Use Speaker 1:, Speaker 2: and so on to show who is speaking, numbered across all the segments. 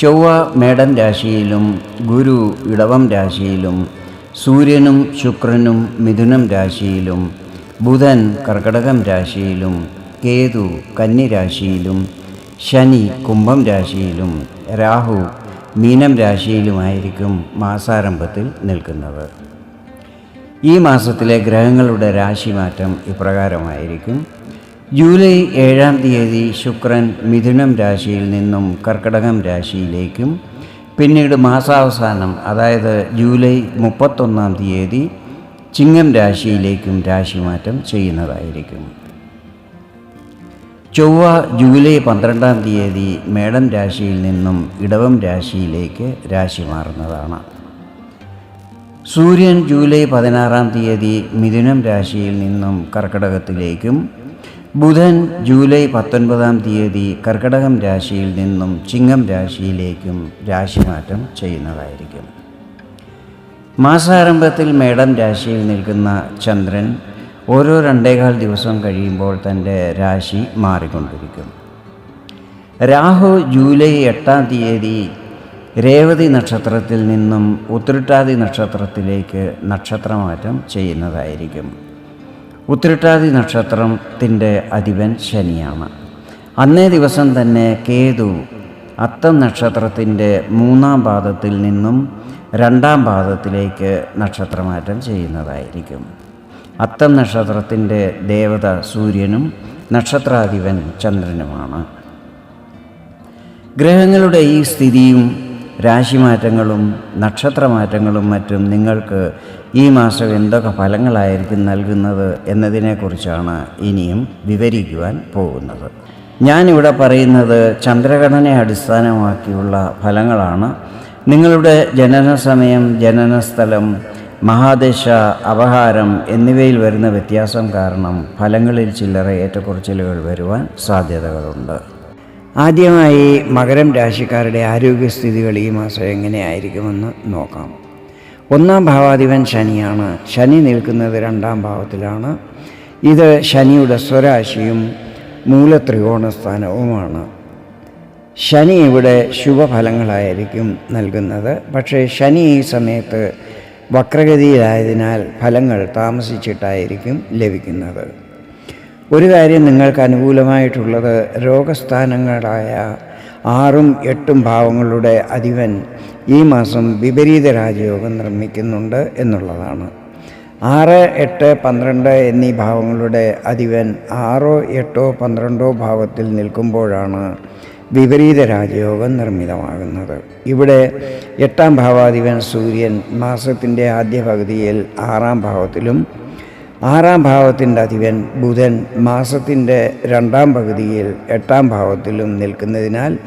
Speaker 1: ചൊവ്വ മേടൻ രാശിയിലും ഗുരു ഇടവം രാശിയിലും സൂര്യനും ശുക്രനും മിഥുനം രാശിയിലും ബുധൻ കർക്കടകം രാശിയിലും കേതു കന്നി രാശിയിലും ശനി കുംഭം രാശിയിലും രാഹു മീനം രാശിയിലുമായിരിക്കും മാസാരംഭത്തിൽ നിൽക്കുന്നത്. ഈ മാസത്തിലെ ഗ്രഹങ്ങളുടെ രാശിമാറ്റം ഇപ്രകാരമായിരിക്കും. ജൂലൈ ഏഴാം തീയതി ശുക്രൻ മിഥുനം രാശിയിൽ നിന്നും കർക്കടകം രാശിയിലേക്കും പിന്നീട് മാസാവസാനം അതായത് ജൂലൈ മുപ്പത്തൊന്നാം തീയതി ചിങ്ങം രാശിയിലേക്കും രാശിമാറ്റം ചെയ്യുന്നതായിരിക്കും. ചൊവ്വ ജൂലൈ പന്ത്രണ്ടാം തീയതി മേടം രാശിയിൽ നിന്നും ഇടവം രാശിയിലേക്ക് രാശി മാറുന്നതാണ്. സൂര്യൻ ജൂലൈ പതിനാറാം തീയതി മിഥുനം രാശിയിൽ നിന്നും കർക്കടകത്തിലേക്കും ബുധൻ ജൂലൈ പത്തൊൻപതാം തീയതി കർക്കടകം രാശിയിൽ നിന്നും ചിങ്ങം രാശിയിലേക്കും രാശിമാറ്റം ചെയ്യുന്നതായിരിക്കും. മാസാരംഭത്തിൽ മേടം രാശിയിൽ നിൽക്കുന്ന ചന്ദ്രൻ ഓരോ രണ്ടേകാൽ ദിവസം കഴിയുമ്പോൾ തന്റെ രാശി മാറിക്കൊണ്ടിരിക്കും. രാഹു ജൂലൈ എട്ടാം തീയതി രേവതി നക്ഷത്രത്തിൽ നിന്നും ഉത്രട്ടാതി നക്ഷത്രത്തിലേക്ക് നക്ഷത്രമാറ്റം ചെയ്യുന്നതായിരിക്കും. ഉത്രട്ടാതി നക്ഷത്രത്തിന്റെ അധിപൻ ശനിയാണ്. അന്നേ ദിവസം തന്നെ കേതു അത്തം നക്ഷത്രത്തിന്റെ മൂന്നാം പാദത്തിൽ നിന്നും രണ്ടാം പാദത്തിലേക്ക് നക്ഷത്രമാറ്റം ചെയ്യുന്നതായിരിക്കും. അത്തം നക്ഷത്രത്തിന്റെ ദേവത സൂര്യനും നക്ഷത്രാധിപൻ ചന്ദ്രനുമാണ്. ഗ്രഹങ്ങളുടെ ഈ സ്ഥിതിയും രാശിമാറ്റങ്ങളും നക്ഷത്രമാറ്റങ്ങളും മറ്റും നിങ്ങൾക്ക് ഈ മാസം എന്തൊക്കെ ഫലങ്ങളായിരിക്കും നൽകുന്നത് എന്നതിനെക്കുറിച്ചാണ് ഇനിയും വിവരിക്കുവാൻ പോകുന്നത്. ഞാനിവിടെ പറയുന്നത് ചന്ദ്രഘടനയെ അടിസ്ഥാനമാക്കിയുള്ള ഫലങ്ങളാണ്. നിങ്ങളുടെ ജനന സമയം ജനനസ്ഥലം മഹാദശ അപഹാരം എന്നിവയിൽ വരുന്ന വ്യത്യാസം കാരണം ഫലങ്ങളിൽ ചില്ലറ ഏറ്റക്കുറച്ചിലുകൾ വരുവാൻ സാധ്യതകളുണ്ട്. ആദ്യമായി മകരം രാശിക്കാരുടെ ആരോഗ്യസ്ഥിതികൾ ഈ മാസം എങ്ങനെയായിരിക്കുമെന്ന് നോക്കാം. ഒന്നാം ഭാവാധിപൻ ശനിയാണ്. ശനി നിൽക്കുന്നത് രണ്ടാം ഭാവത്തിലാണ്. ഇത് ശനിയുടെ സ്വരാശിയും മൂലത്രികോണ സ്ഥാനവുമാണ്. ശനി ഇവിടെ ശുഭഫലങ്ങളായിരിക്കും നൽകുന്നത്. പക്ഷേ ശനി ഈ സമയത്ത് വക്രഗതിയിലായതിനാൽ ഫലങ്ങൾ താമസിച്ചിട്ടായിരിക്കും ലഭിക്കുന്നത്. ഒരു കാര്യം നിങ്ങൾക്ക് അനുകൂലമായിട്ടുള്ളത് രോഗസ്ഥാനങ്ങളായ ആറും എട്ടും ഭാവങ്ങളുടെ അധിപൻ ഈ മാസം വിപരീത രാജയോഗം നിർമ്മിക്കുന്നുണ്ട് എന്നുള്ളതാണ്. ആറ് എട്ട് പന്ത്രണ്ട് എന്നീ ഭാവങ്ങളുടെ അധിപൻ ആറോ എട്ടോ പന്ത്രണ്ടോ ഭാവത്തിൽ നിൽക്കുമ്പോഴാണ് വിപരീത രാജയോഗം നിർമ്മിതമാകുന്നത്. ഇവിടെ എട്ടാം ഭാവാധിപൻ സൂര്യൻ മാസത്തിന്റെ ആദ്യ പകുതിയിൽ ആറാം ഭാവത്തിലും ആറാം ഭാവത്തിന്റെ അധിപൻ ബുധൻ മാസത്തിന്റെ രണ്ടാം പകുതിയിൽ എട്ടാം ഭാവത്തിലും നിൽക്കുന്നതിനാൽ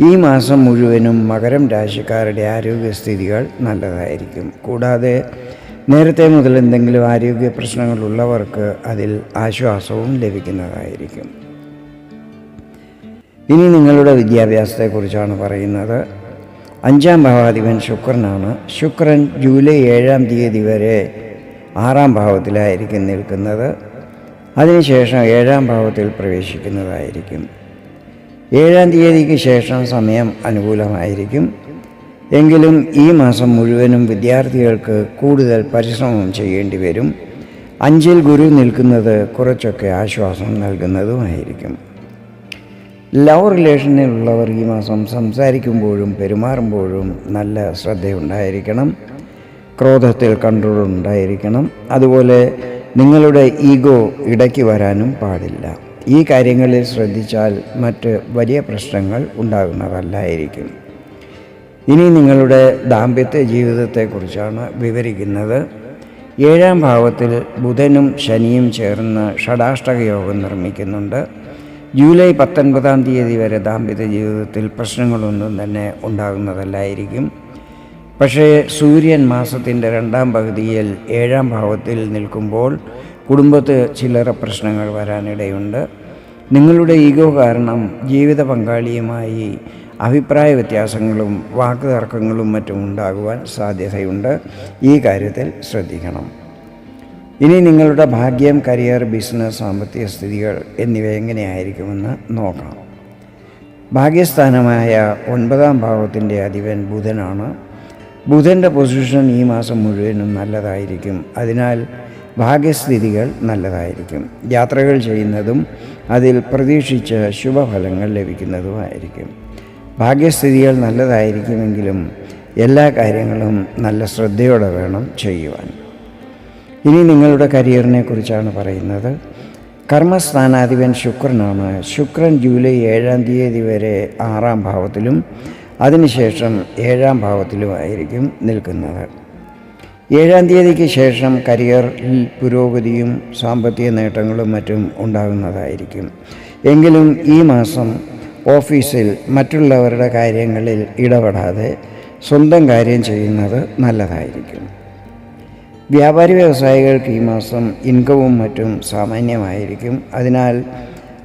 Speaker 1: ഈ മാസം മുഴുവനും മകരം രാശിക്കാരുടെ ആരോഗ്യസ്ഥിതികൾ നല്ലതായിരിക്കും. കൂടാതെ നേരത്തെ മുതൽ എന്തെങ്കിലും ആരോഗ്യ പ്രശ്നങ്ങളുള്ളവർക്ക് അതിൽ ആശ്വാസവും ലഭിക്കുന്നതായിരിക്കും. ഇനി നിങ്ങളുടെ വിദ്യാഭ്യാസത്തെക്കുറിച്ചാണ് പറയുന്നത്. അഞ്ചാം ഭാവാധിപൻ ശുക്രനാണ്. ശുക്രൻ ജൂലൈ ഏഴാം തീയതി വരെ ആറാം ഭാവത്തിലായിരിക്കും നിൽക്കുന്നത്. അതിനുശേഷം ഏഴാം ഭാവത്തിൽ പ്രവേശിക്കുന്നതായിരിക്കും. ഏഴാം തീയതിക്ക് ശേഷം സമയം അനുകൂലമായിരിക്കും. എങ്കിലും ഈ മാസം മുഴുവനും വിദ്യാർത്ഥികൾക്ക് കൂടുതൽ പരിശ്രമം ചെയ്യേണ്ടി വരും. അഞ്ചിൽ ഗുരു നിൽക്കുന്നത് കുറച്ചൊക്കെ ആശ്വാസം നൽകുന്നതുമായിരിക്കും. ലവ് റിലേഷനിലുള്ളവർ ഈ മാസം സംസാരിക്കുമ്പോഴും പെരുമാറുമ്പോഴും നല്ല ശ്രദ്ധയുണ്ടായിരിക്കണം. ക്രോധത്തിൽ കൺട്രോൾ ഉണ്ടായിരിക്കണം അതുപോലെ നിങ്ങളുടെ ഈഗോ ഇടയ്ക്ക് വരാനും പാടില്ല. ഈ കാര്യങ്ങളിൽ ശ്രദ്ധിച്ചാൽ മറ്റ് വലിയ പ്രശ്നങ്ങൾ ഉണ്ടാകുന്നതല്ലായിരിക്കും. ഇനി നിങ്ങളുടെ ദാമ്പത്യ ജീവിതത്തെക്കുറിച്ചാണ് വിവരിക്കുന്നത്. ഏഴാം ഭാവത്തിൽ ബുധനും ശനിയും ചേർന്ന് ഷടാഷ്ടക യോഗം നിർമ്മിക്കുന്നുണ്ട്. ജൂലൈ പത്തൊൻപതാം തീയതി വരെ ദാമ്പത്യ ജീവിതത്തിൽ പ്രശ്നങ്ങളൊന്നും തന്നെ ഉണ്ടാകുന്നതല്ലായിരിക്കും. പക്ഷേ സൂര്യൻ മാസത്തിന്റെ രണ്ടാം പകുതിയിൽ ഏഴാം ഭാവത്തിൽ നിൽക്കുമ്പോൾ കുടുംബത്ത് ചില്ലറ പ്രശ്നങ്ങൾ വരാനിടയുണ്ട്. നിങ്ങളുടെ ഈഗോ കാരണം ജീവിത പങ്കാളിയുമായി അഭിപ്രായ വ്യത്യാസങ്ങളും വാക്കുതർക്കങ്ങളും മറ്റും ഉണ്ടാകുവാൻ സാധ്യതയുണ്ട്. ഈ കാര്യത്തിൽ ശ്രദ്ധിക്കണം. ഇനി നിങ്ങളുടെ ഭാഗ്യം കരിയർ ബിസിനസ് സാമ്പത്തിക സ്ഥിതികൾ എന്നിവ എങ്ങനെയായിരിക്കുമെന്ന് നോക്കണം ഭാഗ്യസ്ഥാനമായ ഒൻപതാം ഭാവത്തിന്റെ അധിപൻ ബുധനാണ്. ബുധന്റെ പൊസിഷൻ ഈ മാസം മുഴുവനും നല്ലതായിരിക്കും. അതിനാൽ ഭാഗ്യസ്ഥിതികൾ നല്ലതായിരിക്കും. യാത്രകൾ ചെയ്യുന്നതും അതിൽ പ്രതീക്ഷിച്ച ശുഭഫലങ്ങൾ ലഭിക്കുന്നതുമായിരിക്കും. ഭാഗ്യസ്ഥിതികൾ നല്ലതായിരിക്കുമെങ്കിലും എല്ലാ കാര്യങ്ങളും നല്ല ശ്രദ്ധയോടെ വേണം ചെയ്യുവാൻ. ഇനി നിങ്ങളുടെ കരിയറിനെ കുറിച്ചാണ് പറയുന്നത്. കർമ്മസ്ഥാനാധിപൻ ശുക്രനാണ്. ശുക്രൻ ജൂലൈ ഏഴാം തീയതി വരെ ആറാം ഭാവത്തിലും അതിനുശേഷം ഏഴാം ഭാവത്തിലുമായിരിക്കും നിൽക്കുന്നത്. ഏഴാം തീയതിക്ക് ശേഷം കരിയറിൽ പുരോഗതിയും സാമ്പത്തിക നേട്ടങ്ങളും മറ്റും ഉണ്ടാകുന്നതായിരിക്കും. എങ്കിലും ഈ മാസം ഓഫീസിൽ മറ്റുള്ളവരുടെ കാര്യങ്ങളിൽ ഇടപെടാതെ സ്വന്തം കാര്യം ചെയ്യുന്നത് നല്ലതായിരിക്കും. വ്യാപാരി വ്യവസായികൾക്ക് ഈ മാസം ഇൻകവും മറ്റും സാമാന്യമായിരിക്കും. അതിനാൽ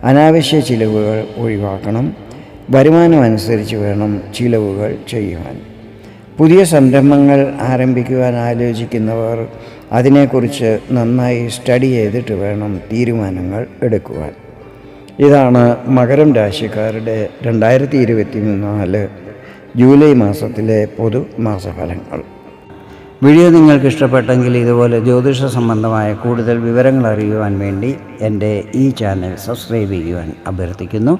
Speaker 1: അനാവശ്യ ചിലവുകൾ ഒഴിവാക്കണം. വരുമാനം അനുസരിച്ച് വേണം ചിലവുകൾ ചെയ്യുവാൻ. പുതിയ സംരംഭങ്ങൾ ആരംഭിക്കുവാൻ ആലോചിക്കുന്നവർ അതിനെക്കുറിച്ച് നന്നായി സ്റ്റഡി ചെയ്തിട്ട് വേണം തീരുമാനങ്ങൾ എടുക്കുവാൻ. ഇതാണ് മകരം രാശിക്കാരുടെ രണ്ടായിരത്തി ഇരുപത്തി നാല് ജൂലൈ മാസത്തിലെ പൊതു മാസഫലങ്ങൾ. വീഡിയോ നിങ്ങൾക്ക് ഇഷ്ടപ്പെട്ടെങ്കിൽ ഇതുപോലെ ജ്യോതിഷ സംബന്ധമായ കൂടുതൽ വിവരങ്ങൾ അറിയുവാൻ വേണ്ടി എന്റെ ഈ ചാനൽ സബ്സ്ക്രൈബ് ചെയ്യുവാൻ അഭ്യർത്ഥിക്കുന്നു.